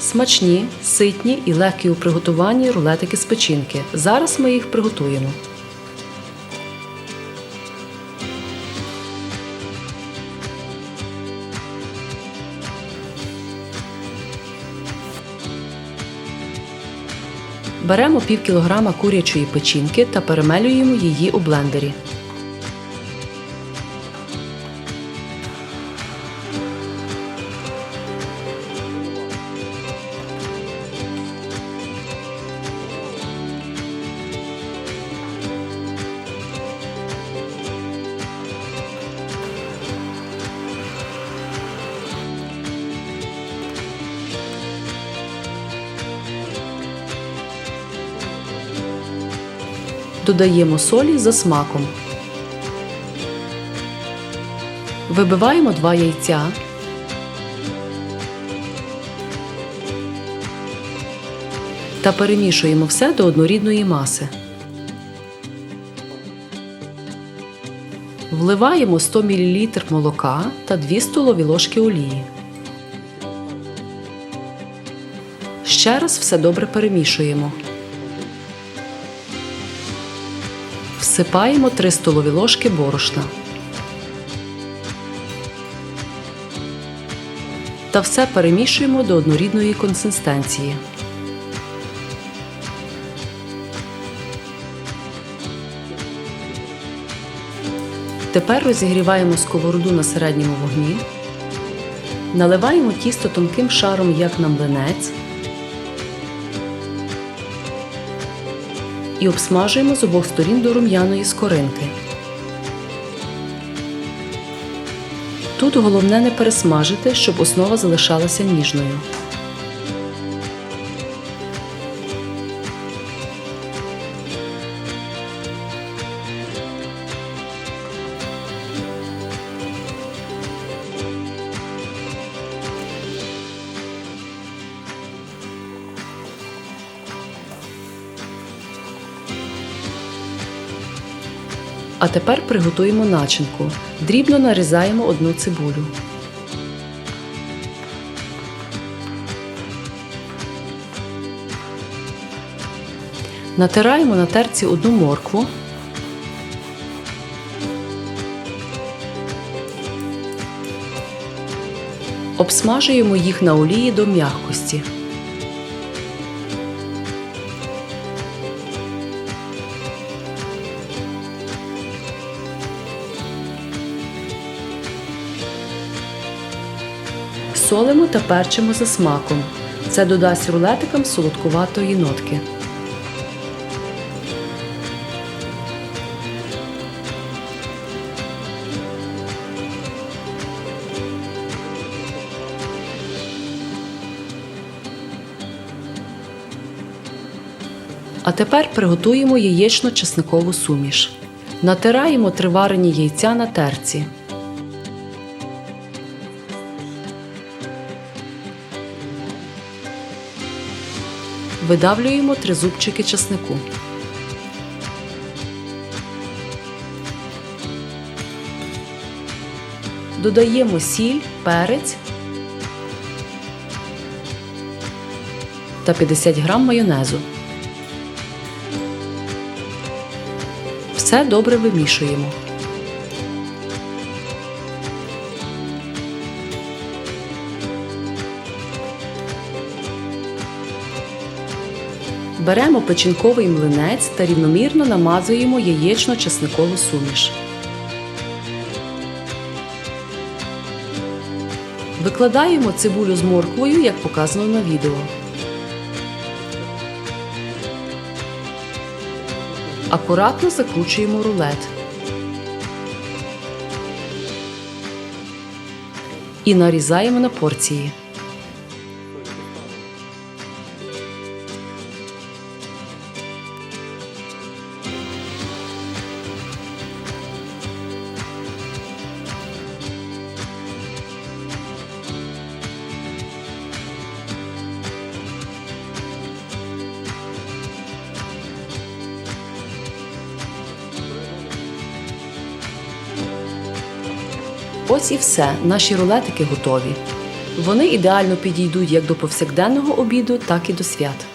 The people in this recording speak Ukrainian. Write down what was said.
Смачні, ситні і легкі у приготуванні рулетики з печінки. Зараз ми їх приготуємо. Беремо пів кілограма курячої печінки та перемелюємо її у блендері. Додаємо солі за смаком. Вибиваємо два яйця. Та перемішуємо все до однорідної маси. Вливаємо 100 мл молока та 2 столові ложки олії. Ще раз все добре перемішуємо. Всипаємо 3 столові ложки борошна. Та все перемішуємо до однорідної консистенції. Тепер розігріваємо сковороду на середньому вогні. Наливаємо тісто тонким шаром, як на млинець. І обсмажуємо з обох сторін до рум'яної скоринки. Тут головне не пересмажити, щоб основа залишалася ніжною. А тепер приготуємо начинку. Дрібно нарізаємо одну цибулю. Натираємо на терці одну моркву. Обсмажуємо їх на олії до м'якості. Солимо та перчимо за смаком. Це додасть рулетикам солодкуватої нотки. А тепер приготуємо яєчно-чесникову суміш. Натираємо три варені яйця на терці. Видавлюємо три зубчики часнику. Додаємо сіль, перець та 50 грам майонезу. Все добре вимішуємо. Беремо печінковий млинець та рівномірно намазуємо яєчно-чесникову суміш. Викладаємо цибулю з морквою, як показано на відео. Акуратно закручуємо рулет. І нарізаємо на порції. Ось і все. Наші рулетики готові. Вони ідеально підійдуть як до повсякденного обіду, так і до свят.